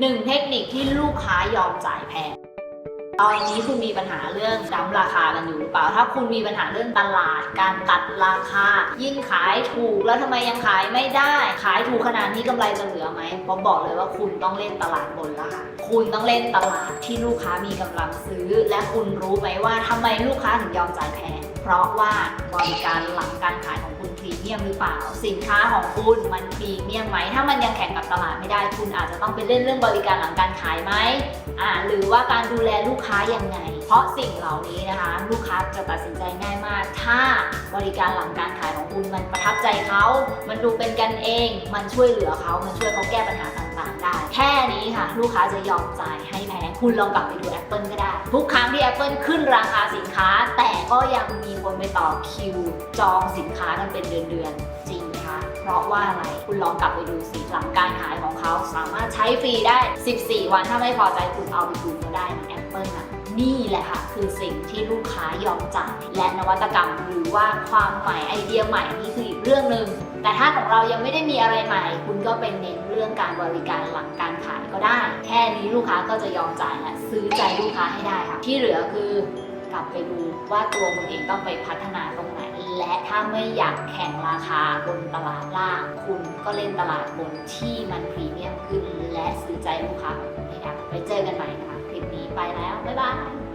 หนึ่งเทคนิคที่ลูกค้ายอมจ่ายแพง ตอนนี้คุณมีปัญหาเรื่องดั้มราคากันอยู่หรือเปล่า ถ้าคุณมีปัญหาเรื่องตลาด การตัดราคา ยิ่งขายถูกแล้วทำไมยังขายไม่ได้ ขายถูกขนาดนี้กำไรจะเหลือไหมผมบอกเลยว่าคุณต้องเล่นตลาดบนราคาคุณต้องเล่นตลาดที่ลูกค้ามีกำลังซื้อ และคุณรู้ไหมว่าทำไมลูกค้าถึงยอมจ่ายแพง เพราะว่าบริการหลังการขายของ รีเมียมหรือเปล่า สินค้าของคุณมันพรีเมียมไหม ถ้ามันยังแข่งกับตลาดไม่ได้ คุณอาจจะต้องไปเล่นเรื่องบริการหลังการขายไหมอ่าหรือว่าการดูแลลูกค้ายังไง เพราะสิ่งเหล่านี้นะคะ ลูกค้าจะตัดสินใจง่ายมาก ถ้าบริการหลังการขายของคุณมันประทับใจเขา มันดูเป็นกันเอง มันช่วยเหลือเขา มันช่วยเขาแก้ปัญหาต่างๆได้ แค่นี้ค่ะ ลูกค้าจะยอมจ่ายให้แพง คุณลองกลับไปดู Apple ก็ได้ ทุกครั้งที่ Apple ขึ้นราคาสินค้าแต่ ก็ยังมีคนไปต่อคิว จองสินค้ากันเป็นเดือนๆจริงคะเพราะว่าอะไรคุณลองกลับไปดูสิหลังการขายของเขาสามารถใช้ฟรีได้ 14 วันถ้าไม่พอใจคุณเอาไปคืนก็ได้นะ Apple นะนี่แหละค่ะ คือสิ่งที่ลูกค้ายอมจ่ายและนวัตกรรมหรือว่าความใหม่ไอเดียใหม่นี่คืออีกเรื่องหนึ่งแต่ถ้าของเรายังไม่ได้มีอะไรใหม่ คุณก็เป็นเน้นเรื่องการบริการหลังการขายก็ได้ แค่นี้ลูกค้าก็จะยอมจ่ายและซื้อใจลูกค้าให้ได้ค่ะ ที่เหลือคือ กลับไปดูว่าตัวคุณเองต้องไปพัฒนาตรงไหน และถ้าไม่อยากแข่งราคาบนตลาดล่าง คุณก็เล่นตลาดบนที่มันพรีเมียมขึ้น และซื้อใจลูกค้าของคุณให้ได้ไปเจอกันใหม่นะคะคลิปนี้ไปแล้ว บ๊ายบาย